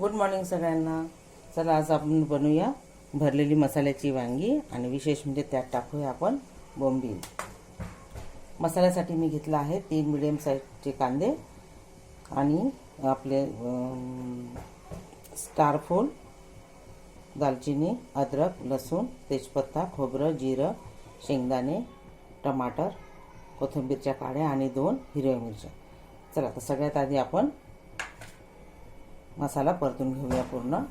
Good morning सगळ्यांना. चला आज आपण बनवूया भरलेली मसाल्याची वांगी आणि विशेष म्हणजे त्यात टाकूया आपण बोंबील. मसाल्यासाठी मी घेतला आहे तीन मिडियम साईजचे कांदे आणि आपले स्टारफूल दालचिनी अद्रक लसूण तेजपत्ता खोबरं जिरं शेंगदाणे टमाटर कोथिंबीरच्या काड्या आणि दोन हिरव्या मिरच्या. चला तर सगळ्यात आधी आपण मसाला परतून घेऊया पूर्ण.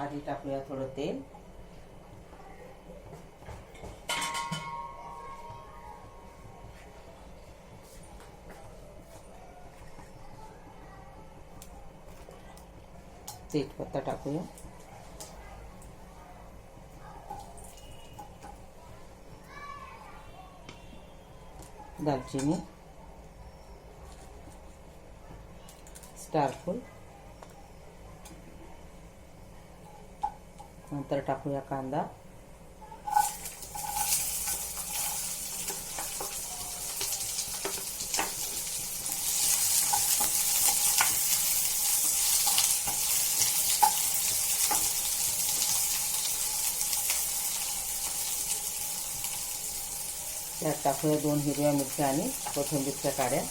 आधी टाकूया थोडं तेल. तेजपत्ता टाकूया. दालचिनी स्टारफूल नंतर टाकूया कांदा. त्यात टाकूया दोन हिरव्या मिरच्या आणि कोथिंबीरच्या काड्या.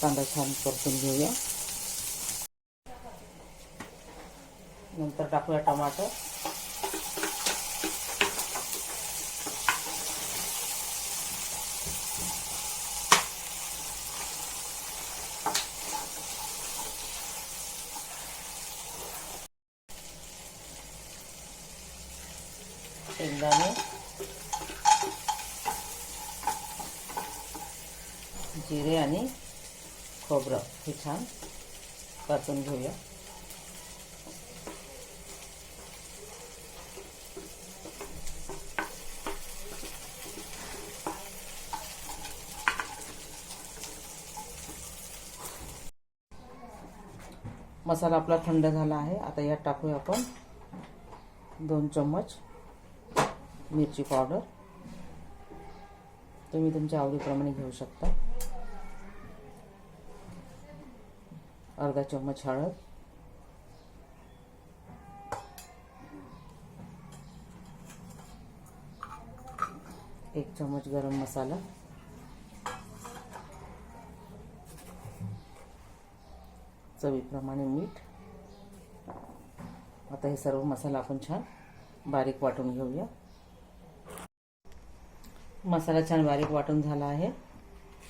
कांदा छान परतून घेऊया. नंतर टाकूया टमाटर. शेंगदाणे जिरे आणि हे छान परतून घेऊया मसाला आपला थंड आहे. आता यात टाकूया आपण दोन चम्मच मिरची पावडर. तुम्ही तुमच्या आवडीप्रमाणे घेऊ शकता. अर्धा चम्मच हळद. एक चम्मच गरम मसाला. चवीप्रमाणे मीठ. आता हे सर्व मसाला आपण छान बारीक वाटून घेऊया. मसाला छान बारीक वाटून झाला आहे.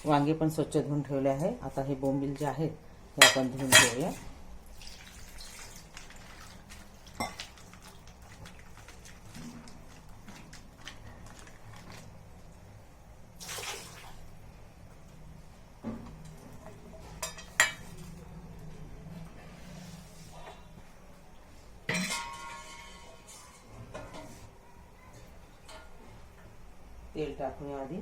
वांगे पण स्वच्छ धुवून ठेवले आहे. आता हे बोंबील जे आहेत हे आपण धुवून ठेवूया तेल टाकूया आधी.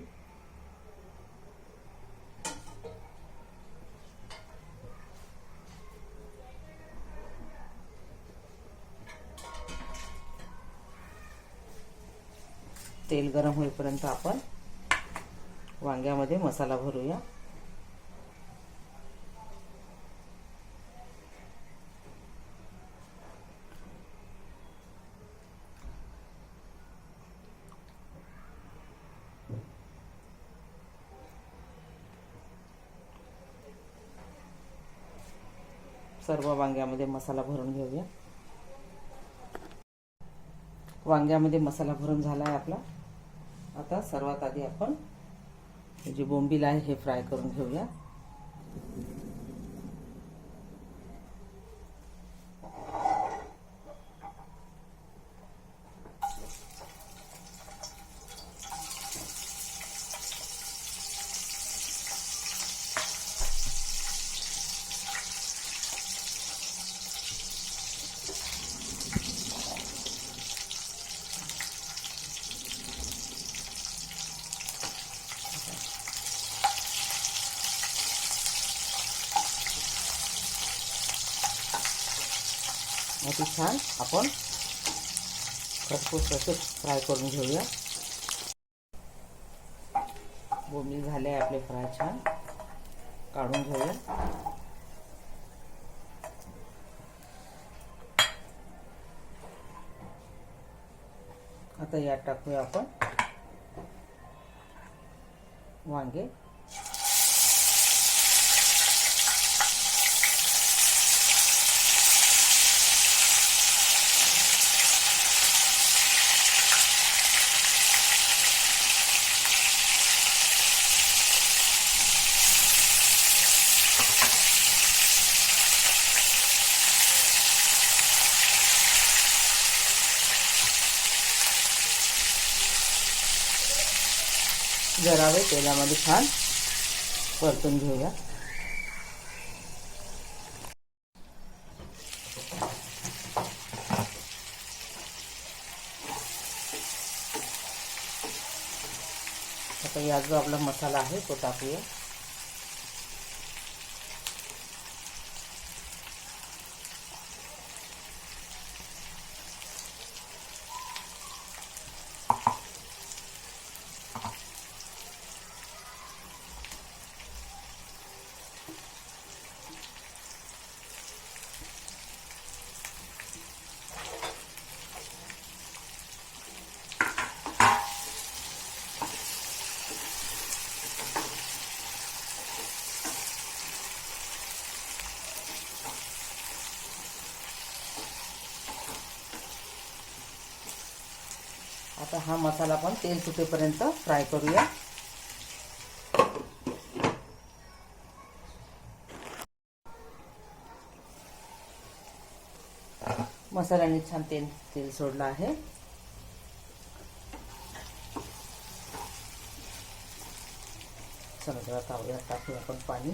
तेल गरम होईपर्यंत आपण वांग्यामध्ये मसाला भरूया. सर्व वांग्यामध्ये मसाला भरून घेऊया. वांग्यामध्ये मसाला भरून झाला आहे आपला. आता सर्वात आधी आपण जी जे बोंबील आहे हे फ्राय करून घेऊया. होण्यासाठी छान आपण खरपूस असे फ्राय करून घेऊया. बोंबील झाले आहे आपले फ्राय छान. काढून घेऊया. आता यात टाकूया आपण वांगे. जरावे तेलामध्ये छान परतून घेऊया. आता या जो आपला मसाला आहे तो टाकूया. आता हा मसाला पण तेल सुटेपर्यंत फ्राय करूया. मसाल्याने छान तेल तेल सोडलं आहे. चला जरा तावड्यात टाकूया आपण पाणी.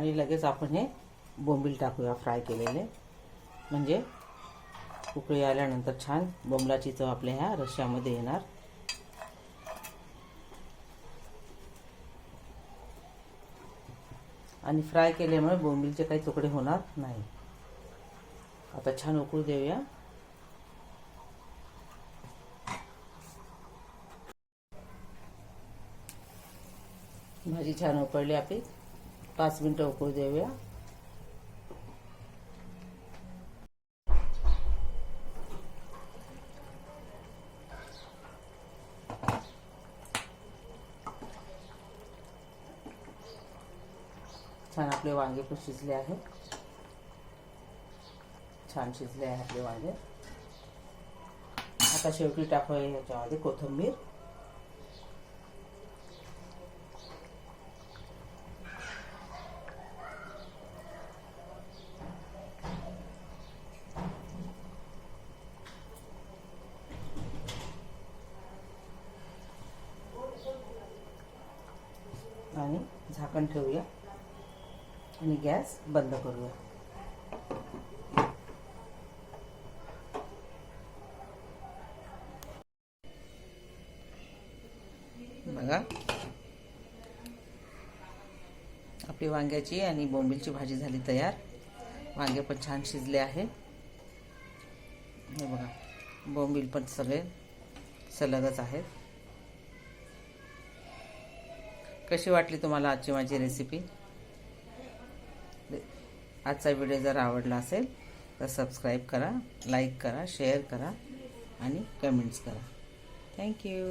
आणि लगेच आपण हे बोंबील टाकूया फ्राय केलेले. म्हणजे उकळी आल्यानंतर छान बोंबलाची चव आपल्या ह्या रश्श्यामध्ये येणार. आणि फ्राय केल्यामुळे बोंबीलचे काही तुकडे होणार नाही. आता छान उकळू देऊया. भाजी छान उकळली आपली. पाच मिनटं उकळू देऊया. छान आपले वांगे पण शिजले आहेत. छान शिजले आहे आपले वांगे. आता शेवटी टाकूया याच्यामध्ये कोथिंबीर आणि झाकण ठेवूया. आणि गॅस बंद करूया. बघा. आपली वांग्याची आणि बोंबीलची भाजी झाली तयार. वांगे पण छान शिजले आहे. हे बघा. बोंबील पण सगळे सलगच आहेत. कशी वाटली तुम्हाला आजची माझी रेसिपी आजचा व्हिडिओ जर आवडला असेल तर सबस्क्राईब करा लाईक करा शेअर करा आणि कमेंट्स करा. थँक्यू